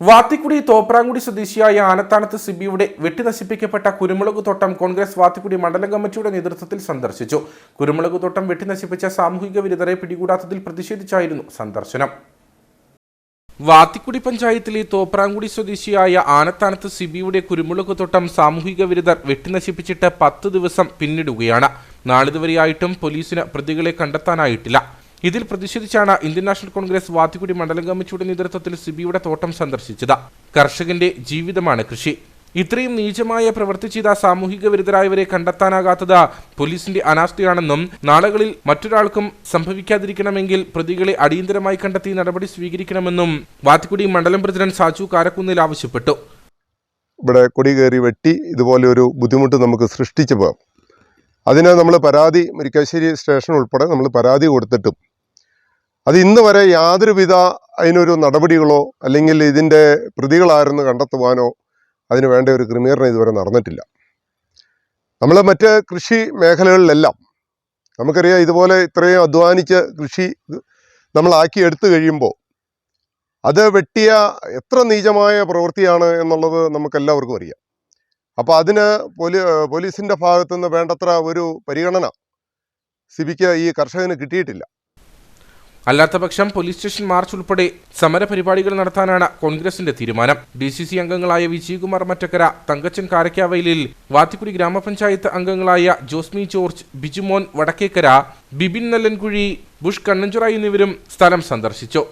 വാത്തിക്കുടി തോപ്രാങ്കുടി സ്വദേശിയായ ആനത്താനത്ത് സിബിയുടെ വെട്ടിനശിപ്പിക്കപ്പെട്ട കുരുമുളക് തോട്ടം കോൺഗ്രസ് വാത്തിക്കുടി മണ്ഡലം കമ്മിറ്റിയുടെ നേതൃത്വത്തിൽ സന്ദർശിച്ചു. കുരുമുളക് തോട്ടം വെട്ടിനശിപ്പിച്ച സാമൂഹിക വിരുദ്ധരെ പിടികൂടാത്തതിൽ പ്രതിഷേധിച്ചായിരുന്നു സന്ദർശനം. വാത്തിക്കുടി പഞ്ചായത്തിലെ തോപ്രാങ്കുടി സ്വദേശിയായ ആനത്താനത്ത് സിബിയുടെ കുരുമുളക് തോട്ടം സാമൂഹിക വിരുദ്ധർ വെട്ടിനശിപ്പിച്ചിട്ട് പത്ത് ദിവസം പിന്നിടുകയാണ്. നാളിതുവരെയായിട്ടും പോലീസിന് പ്രതികളെ കണ്ടെത്താനായിട്ടില്ല. ഇതിൽ പ്രതിഷേധിച്ചാണ് ഇന്ത്യൻ നാഷണൽ കോൺഗ്രസ് വാത്തിക്കുടി മണ്ഡലം കമ്മിറ്റിയുടെ നേതൃത്വത്തിൽ സിബിയുടെ തോട്ടം സന്ദർശിച്ചത്. കർഷകന്റെ ജീവിതമാണ് കൃഷി. ഇത്രയും നീചമായ പ്രവൃത്തി ചെയ്ത സാമൂഹിക വിരുദ്ധരായവരെ കണ്ടെത്താനാകാത്തത് പോലീസിന്റെ അനാസ്ഥയാണെന്നും നാളുകളിൽ മറ്റൊരാൾക്കും സംഭവിക്കാതിരിക്കണമെങ്കിൽ പ്രതികളെ അടിയന്തരമായി കണ്ടെത്തി നടപടി സ്വീകരിക്കണമെന്നും വാത്തിക്കുടി മണ്ഡലം പ്രസിഡന്റ് സാജു കാരക്കുന്നിൽ ആവശ്യപ്പെട്ടു. ഇവിടെ കൊടി കയറി വെട്ടി ഇതുപോലെ ഒരു ബുദ്ധിമുട്ട് നമുക്ക് സൃഷ്ടിച്ചു പോകാം. അതിന് നമ്മൾ പരാതി മുരിക്കാശ്ശേരി സ്റ്റേഷൻ ഉൾപ്പെടെ നമ്മൾ പരാതി കൊടുത്തിട്ടും അത് ഇന്ന് വരെ യാതൊരുവിധ അതിനൊരു നടപടികളോ അല്ലെങ്കിൽ ഇതിന്റെ പ്രതികളാരെന്ന് കണ്ടെത്തുവാനോ അതിന് വേണ്ട ഒരു ക്രമീകരണം ഇതുവരെ നടന്നിട്ടില്ല. നമ്മൾ മറ്റ് കൃഷി മേഖലകളിലെല്ലാം നമുക്കറിയാം ഇതുപോലെ ഇത്രയും അധ്വാനിച്ച് കൃഷി നമ്മളാക്കി എടുത്തു കഴിയുമ്പോൾ അത് വെട്ടിയ എത്ര നീചമായ പ്രവൃത്തിയാണ് എന്നുള്ളത് നമുക്കെല്ലാവർക്കും അറിയാം. അപ്പോൾ അതിന് പോലീ പോലീസിന്റെ ഭാഗത്തുനിന്ന് വേണ്ടത്ര ഒരു പരിഗണന സിബിക്ക് ഈ കർഷകന് കിട്ടിയിട്ടില്ല. അല്ലാത്തപക്ഷം പോലീസ് സ്റ്റേഷൻ മാർച്ച് ഉൾപ്പെടെ സമരപരിപാടികൾ നടത്താനാണ് കോൺഗ്രസിന്റെ തീരുമാനം. ഡി സി സി അംഗങ്ങളായ വിജയകുമാർ മറ്റക്കര തങ്കച്ചൻ കാരക്കാവയലിൽ വാത്തിക്കുടി ഗ്രാമപഞ്ചായത്ത് അംഗങ്ങളായ ജോസ്മി ജോർജ് ബിജുമോൻ വടക്കേക്കര ബിബിൻ നല്ലൻകുഴി ബുഷ് കണ്ണഞ്ചുറ എന്നിവരും സ്ഥലം സന്ദർശിച്ചു.